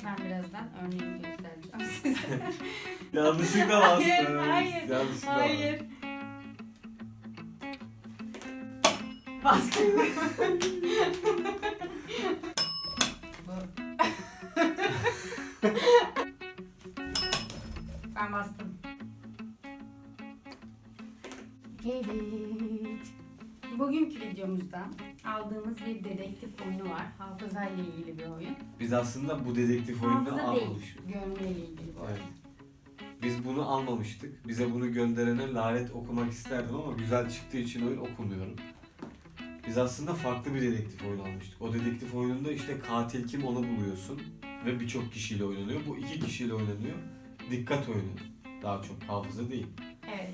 gerekiyor. Ben birazdan örneğini göstereceğim size. Yanlışlıkla bastın. Hayır, hayır, Yanlışlıkla Hayır. Bastım. Ben bastım. Evet. Bugünkü videomuzda aldığımız bir dedektif oyunu var. Hafıza ile ilgili bir oyun. Biz aslında bu dedektif oyununu Hafıza değil, almamıştık. görme ile ilgili bir oyun. Evet. Biz bunu almamıştık. Bize bunu gönderene lanet okumak isterdim ama güzel çıktığı için oyun okumuyorum. Biz aslında farklı bir dedektif oyunu almıştık. O dedektif oyununda işte katil kim onu buluyorsun ve birçok kişiyle oynanıyor. Bu iki kişiyle oynanıyor. Dikkat oyunu. Daha çok hafıza değil. Evet.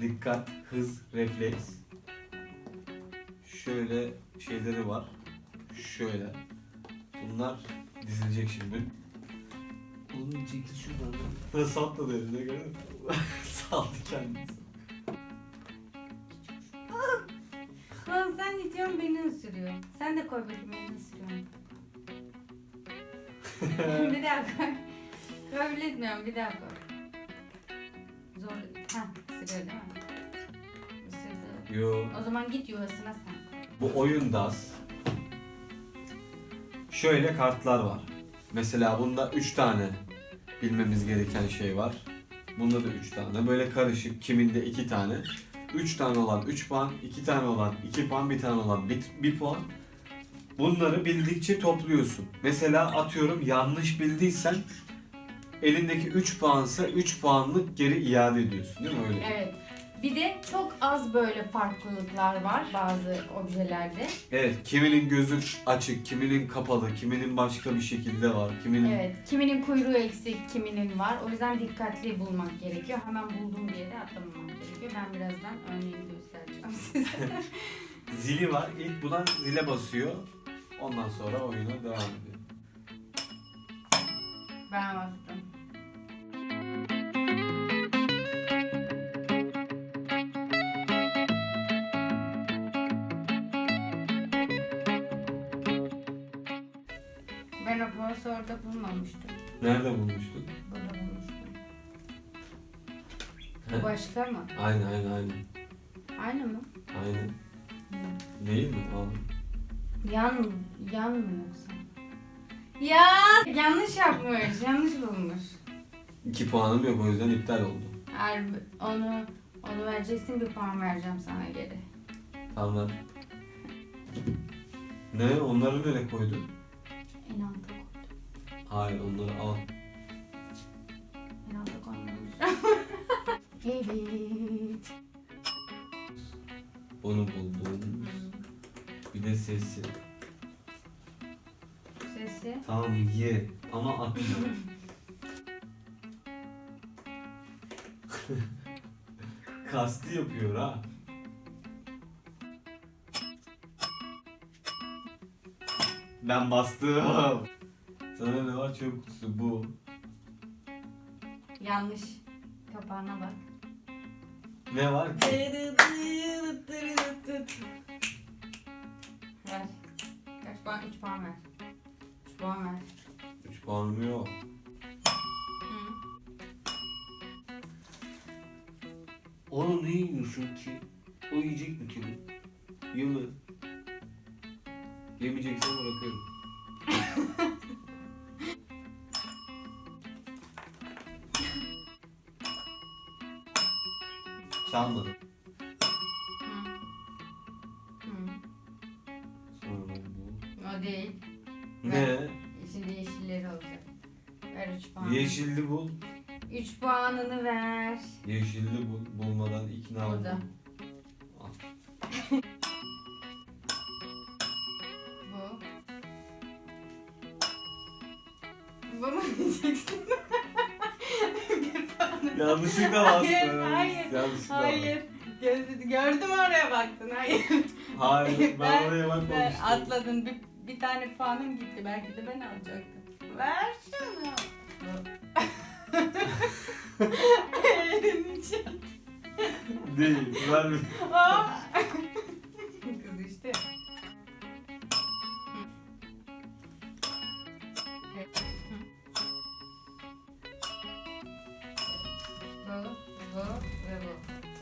Dikkat, hız, refleks. Şöyle şeyleri var. Şöyle. Bunlar dizilecek şimdi. Oğlum çekil şuradan. Nasıl atladı eline göre? Saldı kendisi. Lan sen itiyorsun beni ısırıyor. Sen de koy bakayım beni ısırıyorsun. bir daha koy. Kabul etmiyorum bir daha koy. Zor. Ha ısırıyor değil mi? Isırdı. Yo. O zaman git yuvasına sen. Bu oyunda şöyle kartlar var. Mesela bunda 3 tane bilmemiz gereken şey var. Bunda da 3 tane. Böyle karışık. Kiminde 2 tane. 3 tane olan 3 puan, 2 tane olan 2 puan, 1 tane olan 1 puan. Bunları bildikçe topluyorsun. Mesela atıyorum yanlış bildiysen elindeki 3 puansa 3 puanlık geri iade ediyorsun değil mi öyle? Evet. Bir de çok az böyle farklılıklar var bazı objelerde. Evet, kiminin gözü açık, kiminin kapalı, kiminin başka bir şekilde var, kiminin... Evet. Kiminin kuyruğu eksik, kiminin var. O yüzden dikkatli bulmak gerekiyor. Hemen bulduğum bir yere atlamamak gerekiyor. Ben birazdan örneğini göstereceğim size. Zili var, ilk bulan zile basıyor, ondan sonra oyuna devam ediyor. ben Ben orada bulmamıştım. Nerede bulmuştun? Burada bulmuştum. Bu başka mı? Aynen, aynen, aynen. Aynı mı? Aynen. Değil mi? Oğlum? Yan, yan mı yoksa? Ya yanlış yapmış, yanlış bulmuş. İki puanım yok, o yüzden iptal oldu. Eğer onu onu vereceksin bir puan vereceğim sana geri. Tamam. Ne? Onları nereye koydun? En alta koy. Hayır, onları al. En alta koymamış. evet. Onu buldum. Bir de sesi. Sesi. Tamam ye ama atma. Kastı yapıyor ha. Ben bastım. Sana ne var çöp kutusu bu. Yanlış. Kapağına bak. Ne var ki? Ver. Kaç puan? 3 puan ver. 3 puan ver. 3 puanım yok. Hı. Onu ne yiyorsun ki? O yiyecek mi ki? Yeme. Yemeyeceksen bırakıyorum. Çalmadım. O değil. Ne? Şimdi yeşilleri olacak. Ver 3 puan. Yeşilli bul. 3 puanını ver. Yeşilli bul. Bulmadan ikna Burada. oldum. Mu diyeceksin? Yanlışlıkla Hayır, bastın. hayır, Yanlışlıkla Hayır. Gördüm, gördüm oraya baktın. Hayır. Hayır. Ben, oraya Ben bakmamıştım. atladın. Bir, bir tane puanım gitti. Belki de ben alacaktım. Ver şunu. Elini çek. Değil. Ben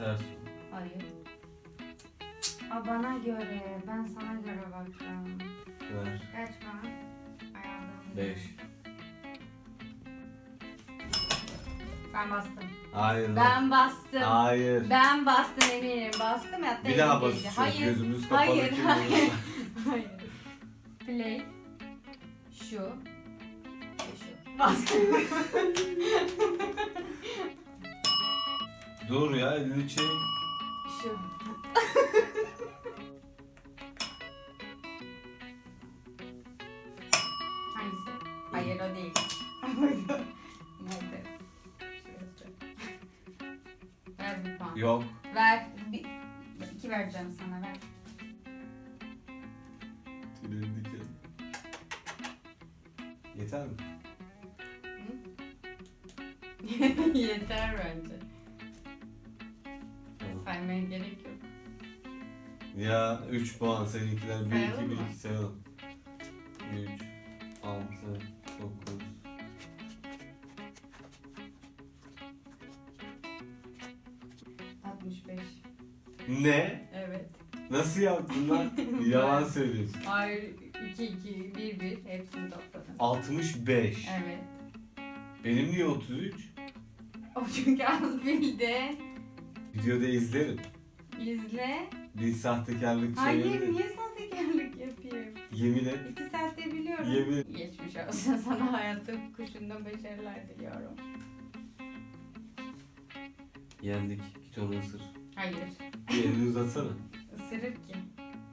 Ters. Hayır. Aa, bana göre. Ben sana göre baktım. Ver. Kaç puan? Ayarladım. 5. Ben bastım. Hayır. lan. Ben bastım. Hayır. Ben bastım eminim. Bastım hatta Bir daha basıyoruz. Hayır. Gözümüz kapalı. Hayır, kim hayır. Hayır. Play. Şu. Ve şu. Bastım. Dur ya elini çek. şu. Hangisi? Hayır o değil. Nerede? Şurası. Ver bir puan. Yok. Ver. Bir, iki vereceğim sana ver. Tüylerim diken. Yeter mi? Yeter bence. Saymaya gerek yok. Ya 3 puan seninkiler 1 Sayalım 2 1 mı? 2 sayalım. 3 6 9 65. Ne? Evet. Nasıl yaptın lan? Yalan söylüyorsun. Hayır 2 2 1 1 hepsini topladım. 65. Evet. Benim niye 33? O çünkü az bildi. Videoda izlerim. İzle. Bir sahtekarlık Hayır niye sahtekarlık yapayım? Yemin et. İki saatte biliyorum. Yemin. Geçmiş olsun sana hayatta kuşunda başarılar diliyorum. Yendik. Git onu ısır. Hayır. Bir elini uzatsana. Isırır ki.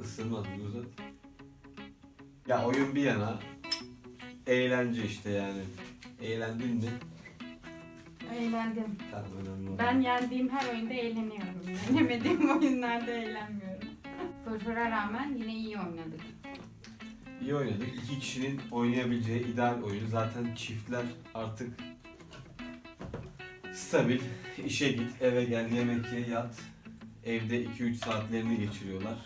Isırmaz bir uzat. Ya oyun bir yana. Eğlence işte yani. Eğlendin mi? Eğlendim. Tamam önemli olan. Ben yendiğim her oyunda eğleniyorum. Yenemediğim oyunlarda eğlenmiyorum. Fırfıra rağmen yine iyi oynadık. İyi oynadık. İki kişinin oynayabileceği ideal oyun. Zaten çiftler artık stabil. İşe git, eve gel, yemek ye, yat. Evde 2-3 saatlerini geçiriyorlar.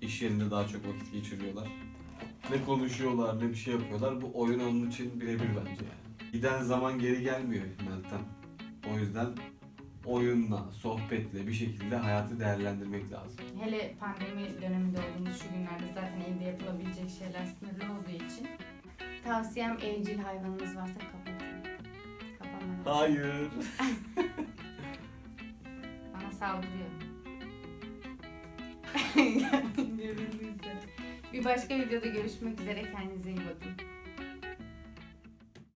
İş yerinde daha çok vakit geçiriyorlar. Ne konuşuyorlar, ne bir şey yapıyorlar. Bu oyun onun için birebir bence yani. Giden zaman geri gelmiyor Meltem. O yüzden oyunla, sohbetle bir şekilde hayatı değerlendirmek lazım. Hele pandemi döneminde olduğumuz şu günlerde zaten evde yapılabilecek şeyler sınırlı olduğu için tavsiyem evcil hayvanınız varsa kapatın. Kapamayın. Hayır. Bana saldırıyor. Görüldüğü üzere. Bir başka videoda görüşmek üzere. Kendinize iyi bakın.